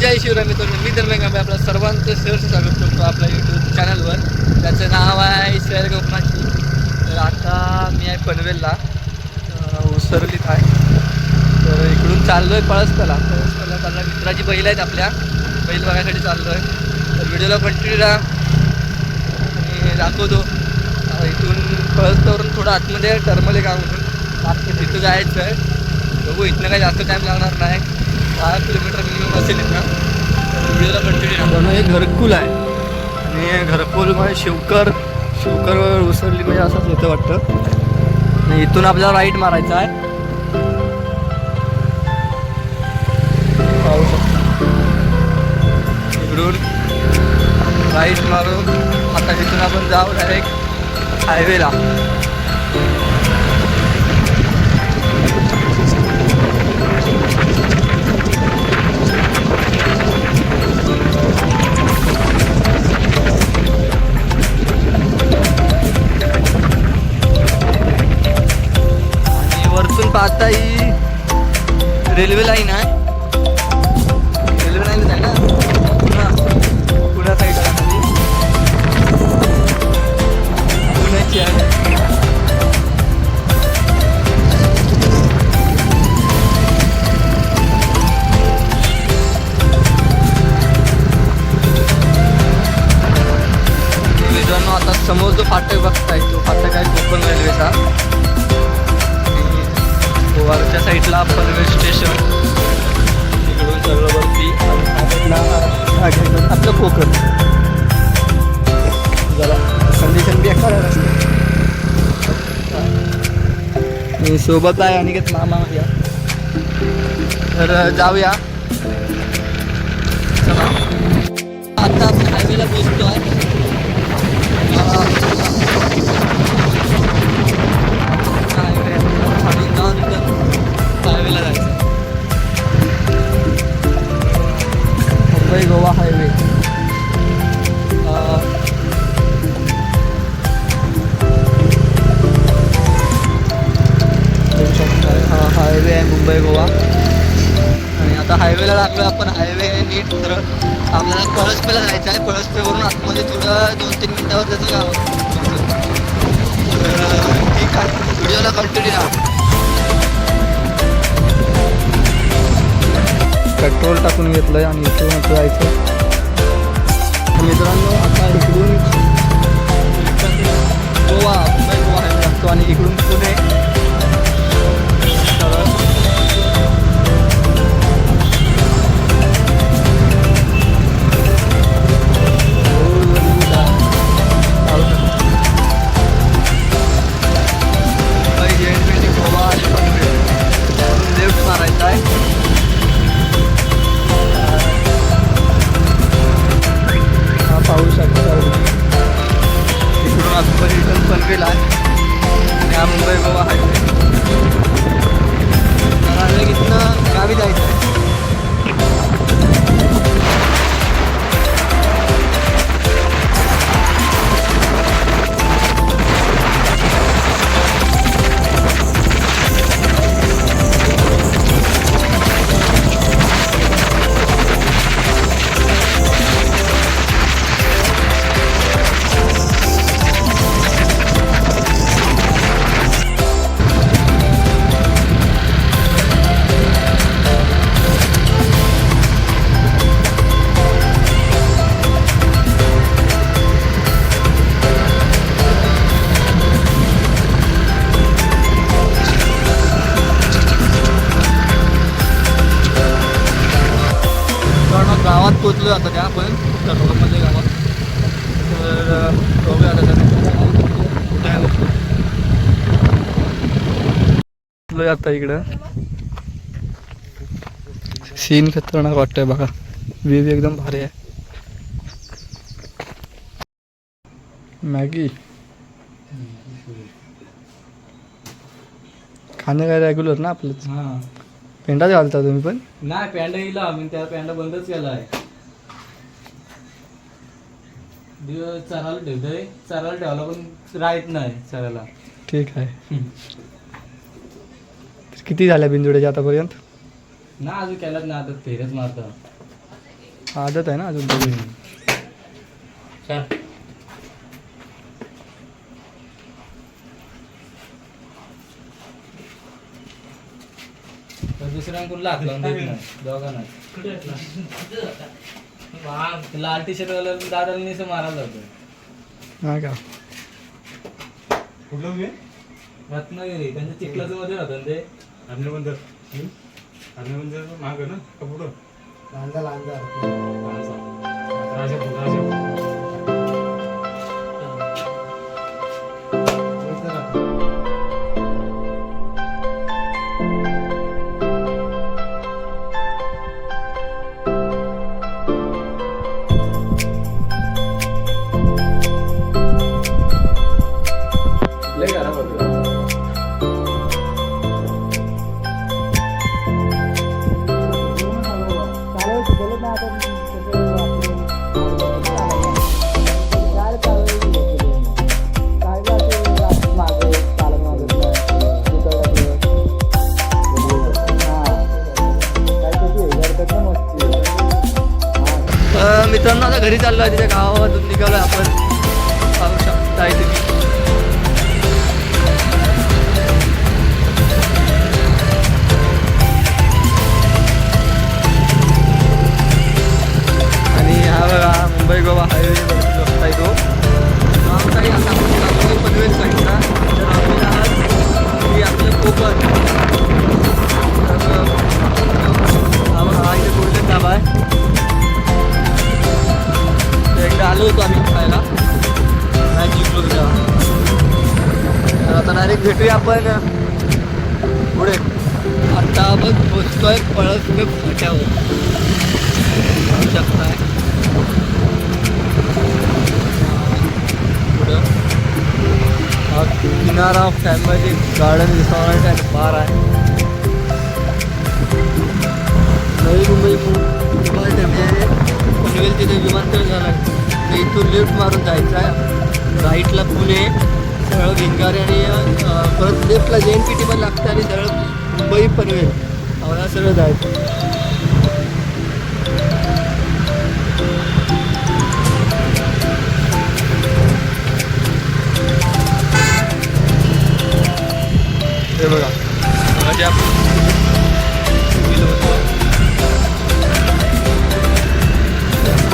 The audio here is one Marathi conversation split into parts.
जय शिवराय मित्रांनो मी धर्मेंद्र गांबे आपल्या सर्वांचं सहर्ष स्वागत करतो आपल्या यूट्यूब चॅनलवर त्याचं नाव आहे सैर गोपनाची तर आता मी आहे पनवेलला. उसरलीत आहे. तर इकडून चाललो आहे पळसपला पळसपला चालला मित्राची बैल आहेत आपल्या. बैल बघायसाठी चाललो आहे तर व्हिडिओला कंटिन्यू राहा. आणि दाखवतो. इथून पळसवरून थोडं आतमध्ये टर्मले गाव म्हणून आत तिथं जायचं आहे बघू इथनं काही जास्त टाईम लागणार नाही. दहा किलोमीटर मिनिमम असेल ना व्हिडिओला कंटिन्यू हे घरकुल आहे. आणि घरकुलमध्ये शिवकर शिवकर उसरली म्हणजे असंच होतं वाटतं. आणि इथून आपल्याला राईट मारायचं आहे. पाहू शकता. इकडून राईट मारून आता इथून आपण जाऊ डायरेक्ट हायवेला आणि वरतून पाहता ही। रेल्वे लाईन आहे वरच्या साईडला पनवेल स्टेशन इकडून सगळं वरती आपलं कोकण जरा कंडिशन बेकार आहे आणि सोबत आहे अनिकेत मामा या. तर जाऊया. चला. आता हायवेला पोचतो आहे मुंबई गोवा हायवे हा हायवे आहे मुंबई गोवा. आणि आता हायवेला लागलो आपण. हायवे नीट तर आपल्याला कळसपेला जायचं आहे. कळसपेवरून आतमध्ये थोडं दोन तीन मिनिटावर त्याचं गाव ठीक आहे. व्हिडिओला कंटिन्यू राहा पेट्रोल टाकून घेतलंय आणि इथून जायचं. इकडून आपण पनवेल आहे आणि मुंबई गोवा हायवे. हायवे इथनं गावी जायचं. आहे गावात पोचलो आता त्या आपण मध्ये गावात. तर अं, बघूया आता आता इकडं. सीन खतरनाक वाटतंय बघा. व्ह्यू एकदम भारी आहे. मॅगी खाणं काय रेग्युलर ना आपलं हा. पेंडाच घालता तुम्ही पण? नाही पॅन्ट येईल मी त्या पॅन्ट बंदच केलाय दिवस चरायला ठेवतोय. चरायला ठेवला पण राहत नाही चरायला. ठीक आहे. किती झाल्या बिंदुड्याच्या आतापर्यंत? ना अजून केलाच नाही. आता फेरच मारता आदत आहे ना अजून तरी. चल. दुसऱ्यांकडून लाख लावून देत नाही दोघांना. लाल टी शर्ट वाला दादाला निस मारायला जातो हा का? कुठलं घे रत्नागिरी त्यांच्या चिखलाचं मध्ये राहतं ना ते. बंदर आज्ञा बंदर माग ना? का पुढं? लांजा लांजा. राजापूर राजापूर मित्रांनो आता घरी चाललो आहे तिच्या गावामधून निघालो आपण. पाहू शकता तुम्ही. आपण पुढे. आता आपण पोचतोय पळस मे फाट्यावर शकताय पुढं. हा Kinara family garden resort and bar आहे. नवी मुंबई पनवेल तिथे विमानतळ झाला आहे इथून लिफ्ट मारून जायचं आहे. राईटला पुणे. सरळ भिंगारे आणि परत लेफ्टला जे एन पी टी पण लागतं आणि सरळ मुंबई पनवेल आम्हाला सरळ जायचं हे बघा गेलो होतो.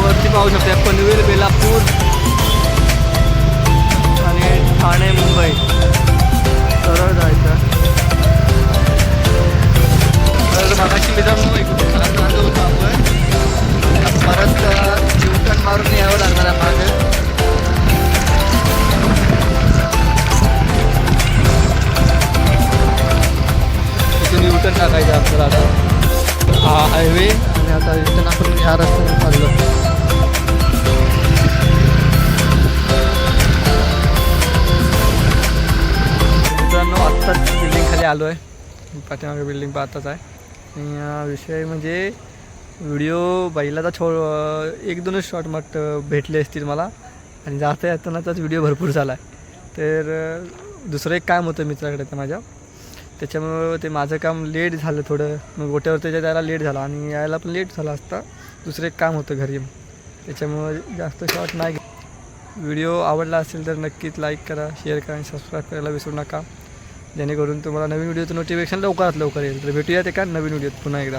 वरती पाहू शकता पनवेल काही आपल्याला आता. हा हायवे आणि आता इथून आपण ह्या रस्त्याने चाललो. मित्रांनो आत्ताच बिल्डिंग खाली आलो आहे पाठीमागे बिल्डिंग पाहताच आहे. आणि विषय म्हणजे व्हिडिओ बैलाचा छो एक दोनच शॉट मग भेटले असतील मला. आणि जाता येतानाचाच व्हिडिओ भरपूर झाला आहे तर दुसरं एक काम होतं मित्राकडे तर माझ्या. त्याच्यामुळं ते माझं काम लेट झालं थोडं. मग गोट्यावर त्याच्या जायला लेट झाला आणि यायला पण लेट झाला असता. दुसरं एक काम होतं घरी. त्याच्यामुळं जास्त शॉर्ट नाही व्हिडिओ आवडला असेल तर नक्कीच लाईक करा शेअर करा आणि सबस्क्राईब करायला विसरू नका. जेणेकरून तुम्हाला नवीन व्हिडिओचं नोटिफिकेशन लवकरात लवकर येईल. तर भेटूयात एका का नवीन व्हिडिओत पुन्हा एकदा.